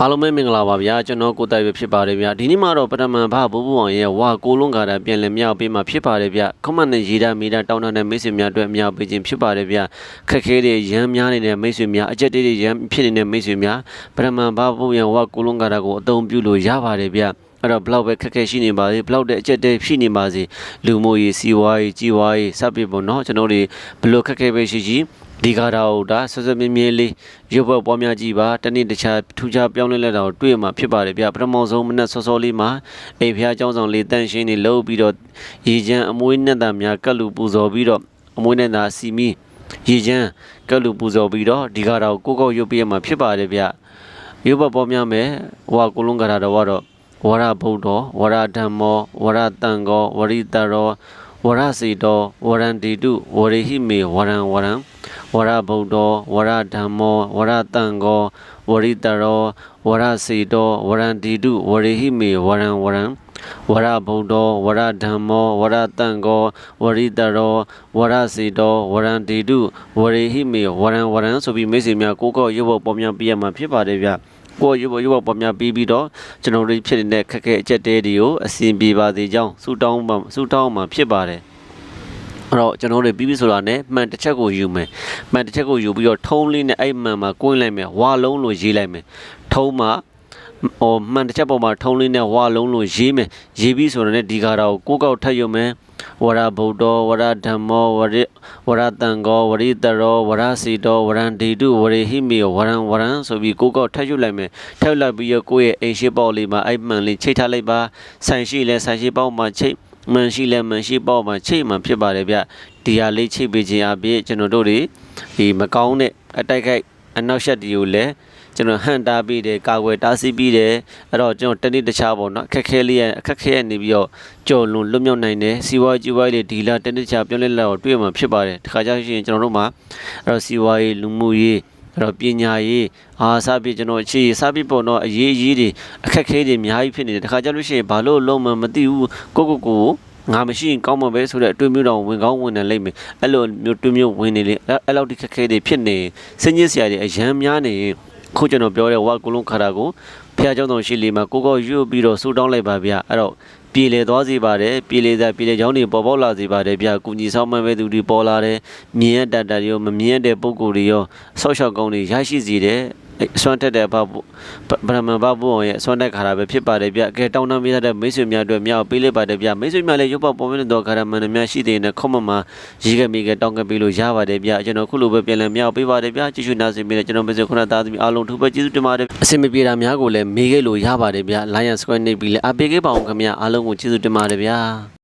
အားလုံးပဲမင်္ဂလာပါဗျာကျွန်တော်ကိုတိုက်ပဲဖြစ်ပါတယ်ဗျာဒီနေ့မှာတော့ပထမဘာဘူဘူအောင်ရဲ့ဝါကိုလုံးကာတာပြန်လည်မြောက်ပေးမှာဖြစ်ပါတယ်ဗျာခမန့်နဲ့ရေးတာမီတာတောင်းတတဲ့မိတ်ဆွေများအတွက်မြောက်ပေးခြင်းဖြစ်ပါတယ်ဗျာခက်ခဲတွေရမ်းများနေတဲ့မိတ်ဆွေများအကြက်တေးတွေရမ်းဖြစ်နေတဲ့မိတ်ဆွေများပထမဘာဘူရဲ့ဝါကိုလုံးကာတာကိုအသုံးပြုလို့ရပါတယ်ဗျာအဲ့တော့ဘလောက်ပဲခက်ခဲရှိနေပါစေဘလောက်တဲ့အကျက်တဲဖြစ်နေပါစေလူမှုရေးစီးပွားရေးကြီးပွားရေးစပ်ပြပေါ့နော်ကျွန်တော်တို့ဘလို့ခက်ခဲပဲရှိရှိ ဒီကားတာကိုဒါဆွဆွမြင်းမြင်းလေးရုပ်ဘက်ပွားများကြည့်ပါတနေ့တခြားထူးခြားပြောင်းလဲလဲတာကိုတွေ့မှာဖြစ်ပါတယ်ဗျပထမဆုံးမနက်စောစောလေးမှာအိမ်ဖျားเจ้าဆောင်လေးတန့်ရှင်းနေလှုပ်ပြီးတော့ရေချမ်းအမွေးနဲ့တာများကတ်လူပူဇော်ပြီးတော့အမွေးနဲ့တာစီမီရေချမ်းကတ်လူပူဇော်ပြီးတော့ဒီကားတာကိုကိုကောက်ရုပ်ပြရမှာဖြစ်ပါတယ်ဗျရုပ်ဘက်ပွားများမယ်ဟိုကကိုလုံးကားတာတော့ကတော့ ဝရဗုဒ္ဓဝရဓမ္မောဝရတံကောဝရိတရောဝရစီတောဝရံတိတုဝရိဟိမေဝရံဝရံ ဝရဗုဒ္ဓဝရဓမ္မောဝရတံကောဝရိတရောဝရစီတောဝရံတိတုဝရိဟိမေဝရံဝရံဝရဗုဒ္ဓဝရဓမ္မောဝရတံကောဝရိတရောဝရစီတောဝရံတိတုဝရိဟိမေဝရံဝရံဆိုပြီးမိတ်ဆွေများကိုယ်ကောရုပ်ဘောပေါ်များပြရမှာဖြစ်ပါတယ်ဗျကိုယ်ရုပ်ဘောရုပ်ဘောပေါ်များပြီးပြီးတော့ကျွန်တော်တို့ဖြစ်နေတဲ့ခက်ခဲအကျက်တဲတွေကိုအစီအပြေပါစေကြောင်းဆုတောင်းပါဆုတောင်းမှာဖြစ်ပါတယ် အဲ့တော့ကျွန်တော်တို့ပြီးပြီဆိုတာနဲ့မှန်တစ်ချက်ကိုယူမယ်မှန်တစ်ချက်ကိုယူပြီးတော့ထုံးလေးနဲ့အဲ့မှန်မှာကွင်းလိုက်မယ်ဝါလုံးလို့ရေးလိုက်မယ်ထုံးမှာဟိုမှန်တစ်ချက်ပေါ်မှာထုံးလေးနဲ့ဝါလုံးလို့ရေးမယ်ရေးပြီးဆိုတော့ねဒီကားတော့ကိုကောက်ထပ်ယူမယ်ဝရဗုဒ္ဓဝရဓမ္မောဝရဝရတံကောဝရိတရောဝရစီတောဝရံဒေတုဝရေဟိမေဝရံဝရံဆိုပြီးကိုကောက်ထပ်ယူလိုက်မယ်ထပ်လိုက်ပြီးတော့ကိုယ့်ရဲ့အိမ်ရှိပေါက်လေးမှာအဲ့မှန်လေးချိတ်ထားလိုက်ပါဆိုင်ရှိလဲဆိုင်ရှိပေါက်မှာချိတ် မှန်ရှိလဲမှန်ရှိပေါက်မှာချိတ်မှန်ဖြစ်ပါတယ်ဗျဒီဟာလေးချိတ်ပေးခြင်းအပြင်ကျွန်တော်တို့တွေဒီမကောင်းတဲ့အတိုက်ခိုက်အနောက်ရှက်တီကိုလည်းကျွန်တော်ဟန်တာပြီးတယ်ကာကွယ်တားဆီးပြီးတယ်အဲ့တော့ကျွန်တော်တနေ့တခြားပေါ့နော်အခက်ခဲလေးရအခက်ခဲရနေပြီးတော့ကြော်လွန်လွတ်မြောက်နိုင်တယ်စီဝါကြီးဝိုင်းလေးဒီလာတနေ့တခြားပြောင်းလဲလာတော့တွေ့မှာဖြစ်ပါတယ်ဒီခါကျရင်ကျွန်တော်တို့မှာအဲ့တော့စီဝါရေးလူမှုရေးအဲ့တော့ပညာရေးအာစပြကျွန်တော်အခြေစပြပေါ့နော်အရေးအရေးတွေအခက်ခဲတွေအများကြီးဖြစ်နေတယ်ဒီခါကျလို့ရှိရင်ဘာလို့လုံးမမသိဘူးကိုကိုကို ငါမရှိရင်ကောင်းမှာပဲဆိုတဲ့အတွေ့မျိုးတော့ဝင်ကောင်းဝင်နေလိမ့်မယ်အဲ့လိုမျိုးတွေ့မျိုးဝင်နေလေအဲ့လောက်ဒီခက်ခဲတွေဖြစ်နေစင်ကြီးစရာတွေအရန်များနေရင်ခုကျွန်တော်ပြောတဲ့ဝါကုလုံးခါတာကိုဖះเจ้าတော်ရှိလီမှာကိုကောရွတ်ပြီးတော့ဆူတောင်းလိုက်ပါဗျအဲ့တော့ပြေလေသွားစေပါတယ်ပြေလေသာပြေလေချောင်းတွေပေါ်ပေါက်လာစေပါတယ်ဗျကုညီဆောင်မဲ့သူတွေပေါ်လာတယ်မြင်ရတတ်တာတွေရောမမြင်ရတဲ့ပုံကိုယ်တွေရောဆောက်ရှောက်ကောင်းတွေရရှိစေတယ်အ စွမ်းတက်တဲ့ဘဘဗရမန်ဘဘုံရဲ့အစွမ်းတက်ခါတာပဲဖြစ်ပါတယ်ဗျကဲတောင်းတမိတဲ့မိတ်ဆွေများအတွက်မြောက်ပေးလိုက်ပါတယ်ဗျမိတ်ဆွေများလည်းရုပ်ပေါပေါ်မနေတဲ့ခါရမန်များရှိတဲ့နဲ့ခွန်မမှာရေးခဲ့မိခဲ့တောင်းခဲ့ပေးလို့ရပါတယ်ဗျကျွန်တော်ခုလိုပဲပြန်လည်မြောက်ပေးပါတယ်ဗျကျေးဇူးနာစင်ပြီးတဲ့ကျွန်တော်မိတ်ဆွေခုနသားသမီးအားလုံးထူပဲကျေးဇူးတင်ပါတယ်အစင်မပြေတာများကိုလည်းမေးခဲ့လို့ရပါတယ်ဗျ Lion Square နေပြီးလဲအပေးခဲ့ပါအောင်ခင်ဗျအားလုံးကိုကျေးဇူးတင်ပါတယ်ဗျ